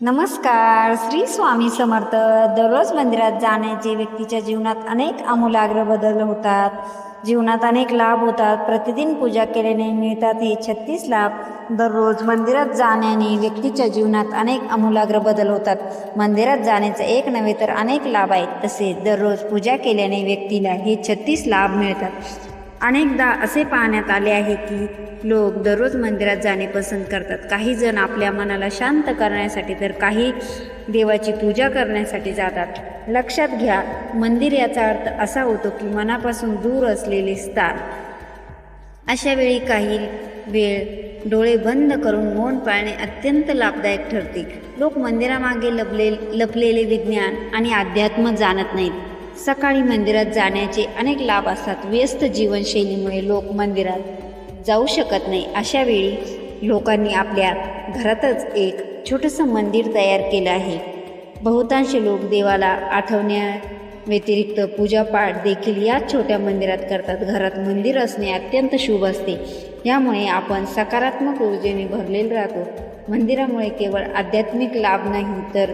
नमस्कार श्री स्वामी समर्थ. दररोज मंदिरात जाण्याचे व्यक्तीच्या जीवनात अनेक आमूलाग्र बदल होतात. जीवनात अनेक लाभ होतात. प्रतिदिन पूजा केल्याने मिळतात हे छत्तीस लाभ. दररोज मंदिरात जाण्याने व्यक्तीच्या जीवनात अनेक आमूलाग्र बदल होतात. मंदिरात जाण्याचे एक नव्हे तर अनेक लाभ आहेत. तसेच दररोज पूजा केल्याने व्यक्तीला हे छत्तीस लाभ मिळतात. अनेकदा असे पाहण्यात आले आहे की लोक दररोज मंदिरात जाणे पसंत करतात. काही जण आपल्या मनाला शांत करण्यासाठी तर काही देवाची पूजा करण्यासाठी जातात. लक्षात घ्या मंदिर याचा अर्थ असा होतो की मनापासून दूर असलेले स्थान. अशा वेळी काही वेळ डोळे बंद करून मौन पाळणे अत्यंत लाभदायक ठरते. लोक मंदिरामागे लपले लपलेले विज्ञान आणि अध्यात्म जाणत नाहीत. सकाळी मंदिरात जाण्याचे अनेक लाभ असतात. व्यस्त जीवनशैलीमुळे लोक मंदिरात जाऊ शकत नाही. अशा वेळी लोकांनी आपल्या घरातच एक छोटंसं मंदिर तयार केलं आहे. बहुतांश लोक देवाला आठवण्या व्यतिरिक्त पूजापाठ देखील याच छोट्या मंदिरात करतात. घरात मंदिर असणे अत्यंत शुभ असते. यामुळे आपण सकारात्मक ऊर्जेने भरलेले राहतो. मंदिरामुळे केवळ आध्यात्मिक लाभ नाही तर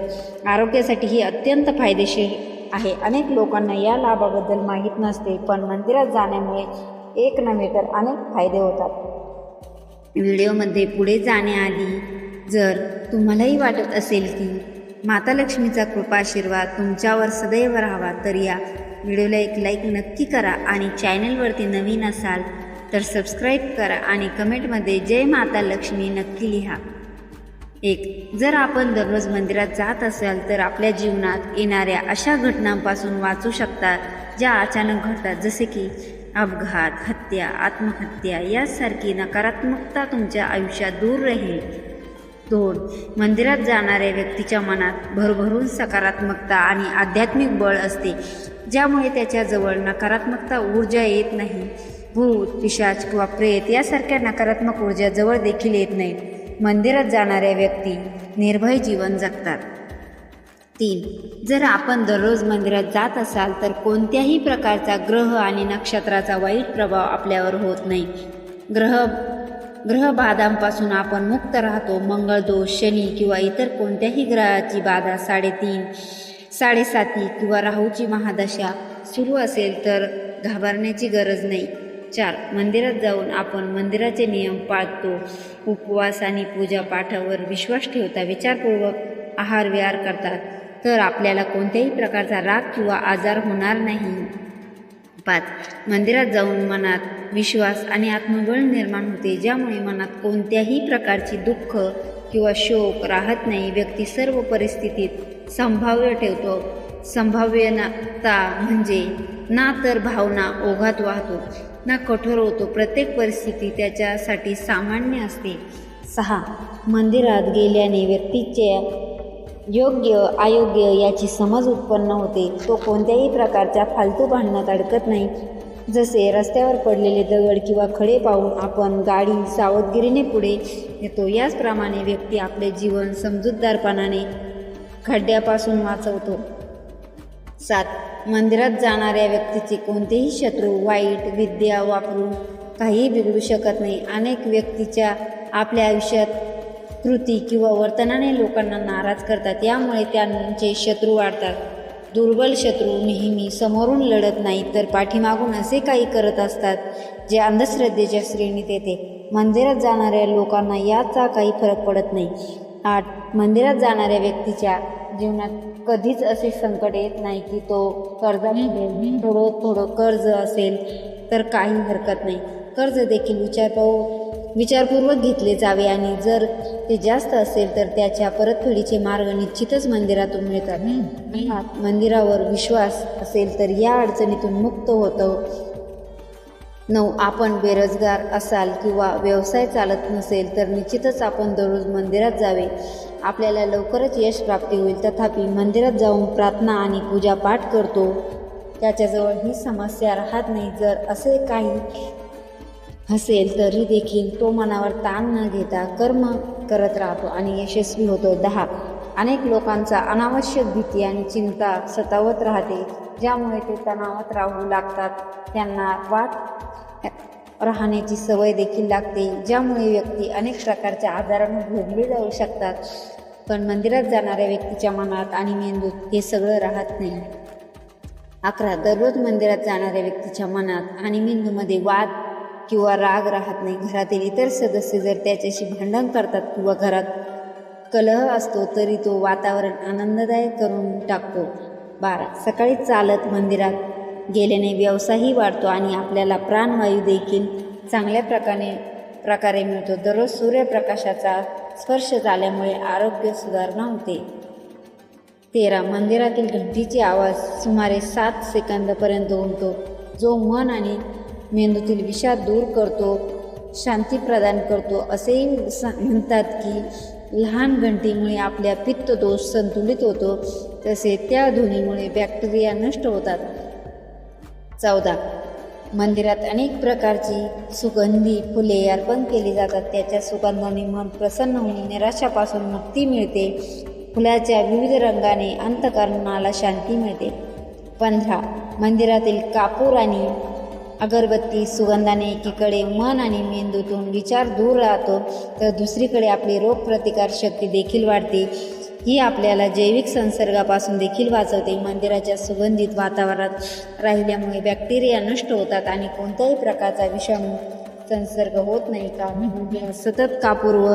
आरोग्यासाठीही अत्यंत फायदेशीर आहे. अनेक लोकांना या लाभाबद्दल माहीत नसते पण मंदिरात जाण्यामुळे एक नव्हे तर अनेक फायदे होतात. व्हिडिओमध्ये पुढे जाण्याआधी जर तुम्हालाही वाटत असेल की माता लक्ष्मीचा कृपा आशीर्वाद तुमच्यावर सदैव राहावा तर या व्हिडिओला एक लाईक नक्की करा आणि चॅनलवरती नवीन असाल तर सबस्क्राईब करा आणि कमेंटमध्ये जय माता लक्ष्मी नक्की लिहा. एक जर आपण दररोज मंदिरात जात असाल तर आपल्या जीवनात येणाऱ्या अशा घटनांपासून वाचू शकतात ज्या अचानक घडतात. जसे की अपघात हत्या आत्महत्या यासारखी नकारात्मकता तुमच्या आयुष्यात दूर राहील. दोन मंदिरात जाणाऱ्या व्यक्तीच्या मनात भरभरून सकारात्मकता आणि आध्यात्मिक बळ असते ज्यामुळे त्याच्याजवळ नकारात्मकता ऊर्जा येत नाही. भूत पिशाच किंवा प्रेत यासारख्या नकारात्मक ऊर्जा जवळ देखील येत नाहीत मंदिरात जाणाऱ्या व्यक्ती निर्भय जीवन जगतात. तीन जर आपण दररोज मंदिरात जात असाल तर कोणत्याही प्रकारचा ग्रह आणि नक्षत्राचा वाईट प्रभाव आपल्यावर होत नाही. ग्रह ग्रहबाधांपासून आपण मुक्त राहतो. मंगळदोष शनी किंवा इतर कोणत्याही ग्रहाची बाधा साडेतीन साडेसाती किंवा राहूची महादशा सुरू असेल तर घाबरण्याची गरज नाही. चार मंदिरात जाऊन आपण मंदिराचे नियम पाळतो. उपवास आणि पूजा पाठावर विश्वास ठेवता विचारपूर्वक आहार विहार करतात. तर आपल्याला कोणत्याही प्रकारचा राग किंवा आजार होणार नाही. पाच. मंदिरात जाऊन मनात विश्वास आणि आत्मबळ निर्माण होते. ज्यामुळे मनात कोणत्याही प्रकारची दुःख किंवा शोक राहत नाही. व्यक्ती सर्व परिस्थितीत संभाव्य ठेवतो. संभाव्यता म्हणजे ना तर भावना ओघात वाहतो ना कठोर होतो. प्रत्येक परिस्थिती त्याच्यासाठी सामान्य असते. सहा. मंदिरात गेल्याने व्यक्तीच्या योग्य अयोग्य याची समज उत्पन्न होते. तो कोणत्याही प्रकारच्या फालतू भांडणात अडकत नाही. जसे रस्त्यावर पडलेले दगड किंवा खडे पाहून आपण गाडी सावधगिरीने पुढे येतो याचप्रमाणे व्यक्ती आपले जीवन समजूतदारपणाने खड्ड्यापासून वाचवतो. सात. मंदिरात जाणाऱ्या व्यक्तीचे कोणतेही शत्रू वाईट विद्या वापरून काहीही बिघडू शकत नाही. अनेक व्यक्तीच्या आपल्या आयुष्यात कृती किंवा वर्तनाने लोकांना नाराज करतात. यामुळे त्यांचे शत्रू वाढतात. दुर्बल शत्रू नेहमी समोरून लढत नाही तर पाठीमागून असे काही करत असतात जे अंधश्रद्धेच्या श्रेणीत येते. मंदिरात जाणाऱ्या लोकांना याचा काही फरक पडत नाही. आठ. मंदिरात जाणाऱ्या व्यक्तीच्या जीवनात कधीच असे संकट येत नाही की तो कर्जामध्ये थोडं थोडं कर्ज असेल तर काही हरकत नाही. कर्ज देखील विचारपाऊ विचारपूर्वक घेतले जावे आणि जर ते जास्त असेल तर त्याच्या परतफेडीचे मार्ग निश्चितच मंदिरातून मिळतात. मंदिरावर विश्वास असेल तर या अडचणीतून मुक्त होतं. नऊ आपण बेरोजगार असाल किंवा व्यवसाय चालत नसेल तर निश्चितच आपण दररोज मंदिरात जावे. आपल्याला लवकरच यश प्राप्ती होईल. तथापि मंदिरात जाऊन प्रार्थना आणि पूजापाठ करतो. त्याच्याजवळ ही समस्या राहत नाही. जर असे काही असेल तरी देखील तो मनावर ताण न घेता कर्म करत राहतो आणि यशस्वी होतो. दहा. अनेक लोकांचा अनावश्यक भीती आणि चिंता सतावत राहते. ज्यामुळे ते तणावात राहू लागतात. त्यांना वाट राहण्याची सवय देखील लागते ज्यामुळे व्यक्ती अनेक प्रकारच्या आजारांना भोगले जाऊ शकतात. पण मंदिरात जाणाऱ्या व्यक्तीच्या मनात आणि मेंदूत हे सगळं राहत नाही. अकरा दररोज मंदिरात जाणाऱ्या व्यक्तीच्या मनात आणि मेंदूमध्ये वाद किंवा राग राहत नाही. घरातील इतर सदस्य जर त्याच्याशी भांडण करतात किंवा घरात कलह असतो तरी तो वातावरण आनंददायक करून टाकतो. बारा सकाळी चालत मंदिरात गेल्याने व्यवसायही वाढतो आणि आपल्याला प्राणवायू देखील चांगल्या प्रकारे प्रकारे मिळतो. दररोज सूर्यप्रकाशाचा स्पर्श झाल्यामुळे आरोग्य सुधारणा होते. तेरा मंदिरातील घंटीचे आवाज सुमारे सात सेकंदापर्यंत होतो जो मन आणि मेंदूतील विषाद दूर करतो शांती प्रदान करतो. असेही म्हणतात की लहान घंटीमुळे आपल्या पित्त दोष संतुलित होतो. तसे त्या ध्वनीमुळे बॅक्टेरिया नष्ट होतात. चौदा. मंदिरात अनेक प्रकारची सुगंधी फुले अर्पण केली जातात. त्याच्या सुगंधाने मन प्रसन्न होऊन निराशापासून मुक्ती मिळते. फुलाच्या विविध रंगाने अंतकरणाला शांती मिळते. पंधरा. मंदिरातील कापूर आणि अगरबत्ती सुगंधाने एकीकडे मन आणि मेंदूतून विचार दूर राहतो तर दुसरीकडे आपली रोगप्रतिकार शक्ती देखील वाढते. ही आपल्याला जैविक संसर्गापासून देखील वाचवते. मंदिराच्या सुगंधित वातावरणात राहिल्यामुळे बॅक्टेरिया नष्ट होतात आणि कोणत्याही प्रकारचा विषाणू संसर्ग होत नाही. का म्हणून सतत कापूर व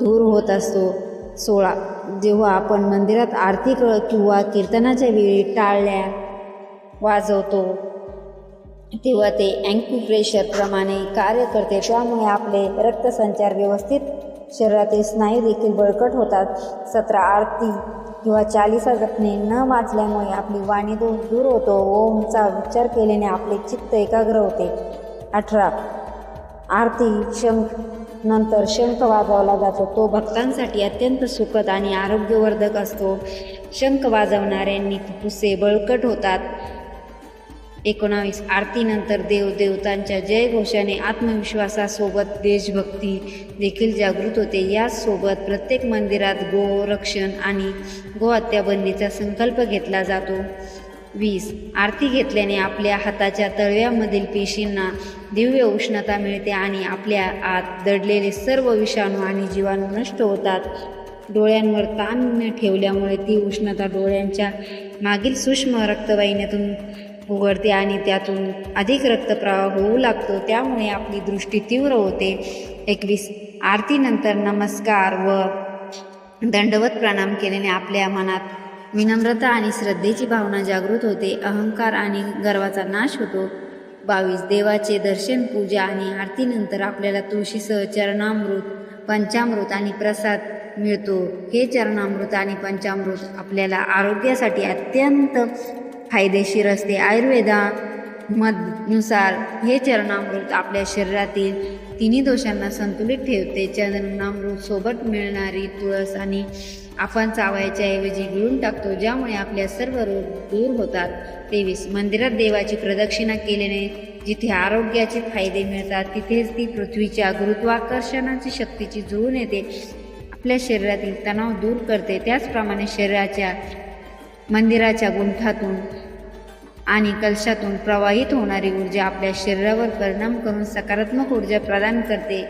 धूर होत असतो. सोळा जेव्हा आपण मंदिरात आरती किंवा कीर्तनाच्या वेळी टाळल्या वाजवतो तेव्हा ते अँक्युप्रेशरप्रमाणे कार्य करते. त्यामुळे आपले रक्तसंचार व्यवस्थित शरीरातील स्नायू देखील बळकट होतात. सतरा आरती किंवा चालिसा जपणे न वाचल्यामुळे आपली वाणी दोष दूर होतो. ओमचा उच्चार केल्याने आपले चित्त एकाग्र होते. अठरा आरती शंख नंतर शंख वाजवला जातो. तो भक्तांसाठी अत्यंत सुखद आणि आरोग्यवर्धक असतो. शंख वाजवणाऱ्यांनी फुफ्फुसे बळकट होतात. एकोणावीस आरतीनंतर देवदेवतांच्या जयघोषाने आत्मविश्वासासोबत देशभक्ती देखील जागृत होते. याचसोबत प्रत्येक मंदिरात गोरक्षण आणि गोहत्याबंदीचा संकल्प घेतला जातो. वीस आरती घेतल्याने आपल्या हाताच्या तळव्यामधील पेशींना दिव्य उष्णता मिळते आणि आपल्या आत दडलेले सर्व विषाणू आणि जीवाणू नष्ट होतात. डोळ्यांवर ताण न ठेवल्यामुळे ती उष्णता डोळ्यांच्या मागील सूक्ष्म रक्तवाहिन्यातून उघडते आणि त्यातून अधिक रक्तप्रवाह होऊ लागतो. त्यामुळे आपली दृष्टी तीव्र होते. एकवीस आरतीनंतर नमस्कार व दंडवत प्रणाम केल्याने आपल्या मनात विनम्रता आणि श्रद्धेची भावना जागृत होते. अहंकार आणि गर्वाचा नाश होतो. बावीस देवाचे दर्शन पूजा आणि आरतीनंतर आपल्याला तुळशीसह चरणामृत पंचामृत आणि प्रसाद मिळतो. हे चरणामृत आणि पंचामृत आपल्याला आरोग्यासाठी अत्यंत फायदेशीर असते. आयुर्वेदा मधनुसार हे चरणामृत आपल्या शरीरातील तिन्ही दोषांना संतुलित ठेवते. चरणामृत सोबत मिळणारी तुळस आणि आपण चावायच्या ऐवजी गिळून टाकतो ज्यामुळे आपल्या सर्व रोग दूर होतात. तेवीस. मंदिरात देवाची प्रदक्षिणा केल्याने जिथे आरोग्याचे फायदे मिळतात तिथेच ती पृथ्वीच्या गुरुत्वाकर्षणाची शक्तीची जुळून येते. आपल्या शरीरातील तणाव दूर करते. त्याचप्रमाणे शरीराच्या मंदिराच्या गुंठातून आणि कलशातून प्रवाहित होणारी ऊर्जा आपल्या शरीरावर परिणाम करून सकारात्मक ऊर्जा प्रदान करते.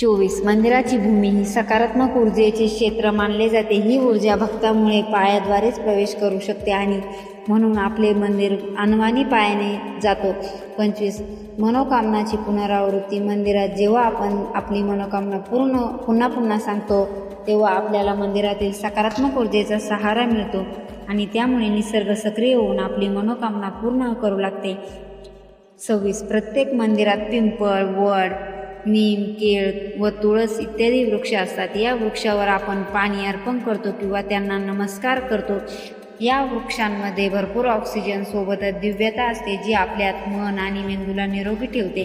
चोवीस. मंदिराची भूमी ही सकारात्मक ऊर्जेचे क्षेत्र मानले जाते. ही ऊर्जा भक्तामुळे पायाद्वारेच प्रवेश करू शकते आणि म्हणून आपले मंदिर अनवानी पायाने जातो. पंचवीस. मनोकामनाची पुनरावृत्ती मंदिरात जेव्हा आपण आपली मनोकामना पूर्ण पुन्हा पुन्हा सांगतो तेव्हा आपल्याला मंदिरातील सकारात्मक ऊर्जेचा सहारा मिळतो आणि त्यामुळे निसर्ग सक्रिय होऊन आपली मनोकामना पूर्ण करू लागते. सव्वीस प्रत्येक मंदिरात पिंपळ वड नीम केळ व तुळस इत्यादी वृक्ष असतात. या वृक्षावर आपण पाणी अर्पण करतो किंवा त्यांना नमस्कार करतो. या वृक्षांमध्ये भरपूर ऑक्सिजन सोबतच दिव्यता असते जी आपल्यात मन आणि मेंदूला निरोगी ठेवते.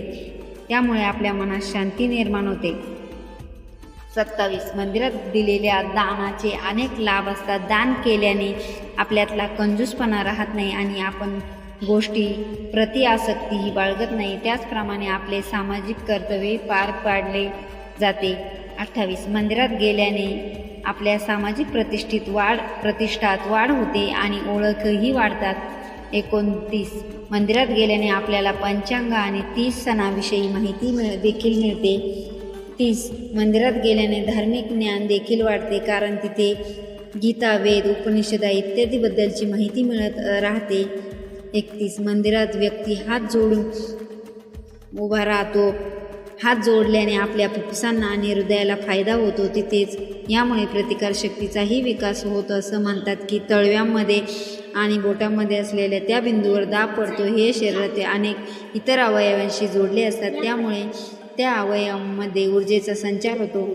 त्यामुळे आपल्या मनात शांती निर्माण होते. सत्तावीस. मंदिरात दिलेल्या दानाचे अनेक लाभ असतात. दान केल्याने आपल्यातला कंजूसपणा राहत नाही आणि आपण गोष्टी प्रति आसक्ती ही बाळगत नाही. त्याचप्रमाणे आपले सामाजिक कर्तव्य पार पाडले जाते. अठ्ठावीस. मंदिरात गेल्याने आपल्या सामाजिक प्रतिष्ठित वाढ प्रतिष्ठात वाढ होते आणि ओळखही वाढतात. एकोणतीस. मंदिरात गेल्याने आपल्याला पंचांग आणि तीस सणाविषयी माहिती मिळ देखील मिळते. तीस. मंदिरात गेल्याने धार्मिक ज्ञान देखील वाढते कारण तिथे गीता वेद उपनिषदा इत्यादीबद्दलची माहिती मिळत राहते. एकतीस. मंदिरात व्यक्ती हात जोडून उभा राहतो. हात जोडल्याने आपल्या फुफ्फुसांना आणि हृदयाला फायदा होतो. तिथेच यामुळे प्रतिकारशक्तीचाही विकास होतो असं म्हणतात की तळव्यांमध्ये आणि बोटामध्ये असलेल्या त्या बिंदूवर दाब पडतो. हे शरीराचे अनेक इतर अवयवांशी जोडले असतात. त्यामुळे त्या अवयवांमध्ये ऊर्जेचा संचार होतो.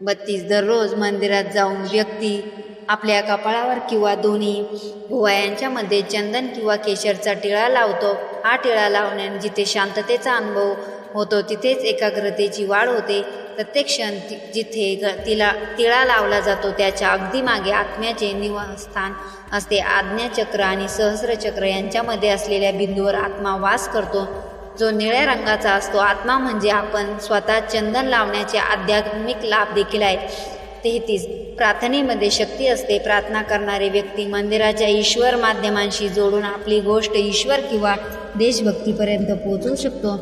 बत्तीस दररोज मंदिरात जाऊन व्यक्ती आपल्या कपाळावर किंवा दोन्ही भुवयांच्या मध्ये चंदन किंवा केशरचा टिळा लावतो. हा टिळा लावण्याने जिथे शांततेचा अनुभव होतो तिथेच एकाग्रतेची वाढ होते. प्रत्येक क्षण ति- जिथे ग तिला तिळा लावला जातो त्याच्या अगदी मागे आत्म्याचे निवासस्थान असते. आज्ञाचक्र आणि सहस्रचक्र यांच्यामध्ये असलेल्या बिंदूवर आत्मा वास करतो. जो निळ्या रंगाचा असतो. आत्मा म्हणजे आपण स्वतः चंदन लावण्याचे आध्यात्मिक लाभ देखील आहेत. तेहतीस प्रार्थनेमध्ये शक्ती असते. प्रार्थना करणारे व्यक्ती मंदिराच्या ईश्वर माध्यमांशी जोडून आपली गोष्ट ईश्वर किंवा देशभक्तीपर्यंत पोहोचवू शकतो.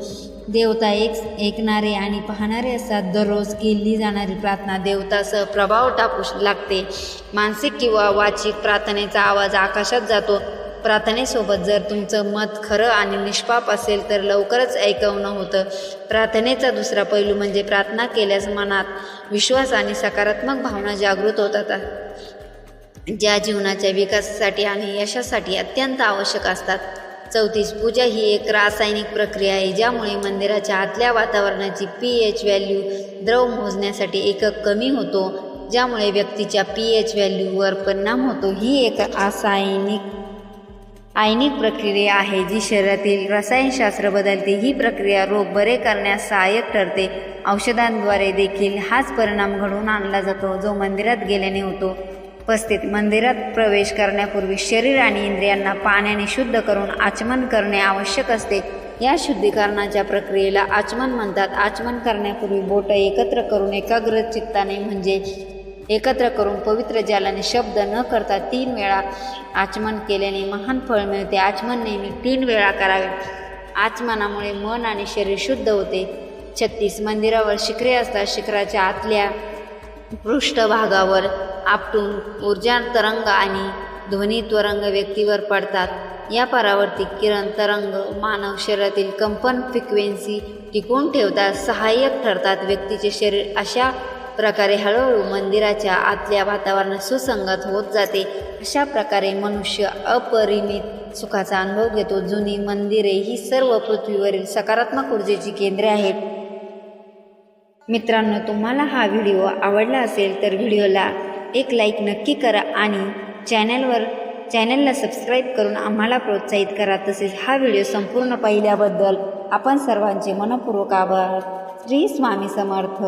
देवता एक ऐकणारे आणि पाहणारे असतात. दररोज केली जाणारी प्रार्थना देवतासह प्रभाव टाकू लागते. मानसिक किंवा वाचिक प्रार्थनेचा आवाज आकाशात जातो. प्रार्थनेसोबत जर तुमचं मत खरं आणि निष्पाप असेल तर लवकरच ऐकवणं होतं. प्रार्थनेचा दुसरा पैलू म्हणजे प्रार्थना केल्यास मनात विश्वास आणि सकारात्मक भावना जागृत होतात. ज्या जीवनाच्या विकासासाठी आणि यशासाठी अत्यंत आवश्यक असतात. चौतीस पूजा ही एक रासायनिक प्रक्रिया आहे ज्यामुळे मंदिराच्या आतल्या वातावरणाची पी एच व्हॅल्यू द्रव मोजण्यासाठी एकक कमी होतो ज्यामुळे व्यक्तीच्या पी एच व्हॅल्यूवर परिणाम होतो. ही एक रासायनिक आयनिक प्रक्रिया आहे जी शरीरातील रसायनशास्त्र बदलते. ही प्रक्रिया रोग बरे करण्यास सहाय्यक ठरते. औषधांद्वारे देखील हाच परिणाम घडवून आणला जातो जो मंदिरात गेल्याने होतो. उपस्थित मंदिरात प्रवेश करण्यापूर्वी शरीर आणि इंद्रियांना पाण्याने शुद्ध करून आचमन करणे आवश्यक असते. या शुद्धीकरणाच्या प्रक्रियेला आचमन म्हणतात. आचमन करण्यापूर्वी बोटं एकत्र करून एकाग्र चित्ताने म्हणजे एकत्र करून पवित्र जलाने शब्द न करता तीन वेळा आचमन केल्याने महान फळ मिळते. आचमन नेहमी तीन वेळा करावे. आचमनामुळे मन आणि शरीर शुद्ध होते. छत्तीस मंदिरावर शिखरे असतात. शिखराच्या आतल्या पृष्ठभागावर आपटून ऊर्जा तरंग आणि ध्वनी त्वरंग व्यक्तीवर पडतात. या परावर्तित किरण तरंग मानव शरीरातील कंपन फ्रिक्वेन्सी टिकून ठेवतात सहाय्यक ठरतात. व्यक्तीचे शरीर अशा प्रकारे हळूहळू मंदिराच्या आतल्या वातावरणात सुसंगत होत जाते. अशा प्रकारे मनुष्य अपरिमित सुखाचा अनुभव घेतो. जुनी मंदिरे ही सर्व पृथ्वीवरील सकारात्मक ऊर्जेची केंद्रे आहेत. मित्रांनो तुम्हाला हा व्हिडिओ आवडला असेल तर व्हिडिओला एक लाईक नक्की करा आणि चॅनलवर चॅनलला सबस्क्राईब करून आम्हाला प्रोत्साहित करा. तसेच हा व्हिडिओ संपूर्ण पाहिल्याबद्दल आपण सर्वांचे मनपूर्वक आभार. श्री स्वामी समर्थ.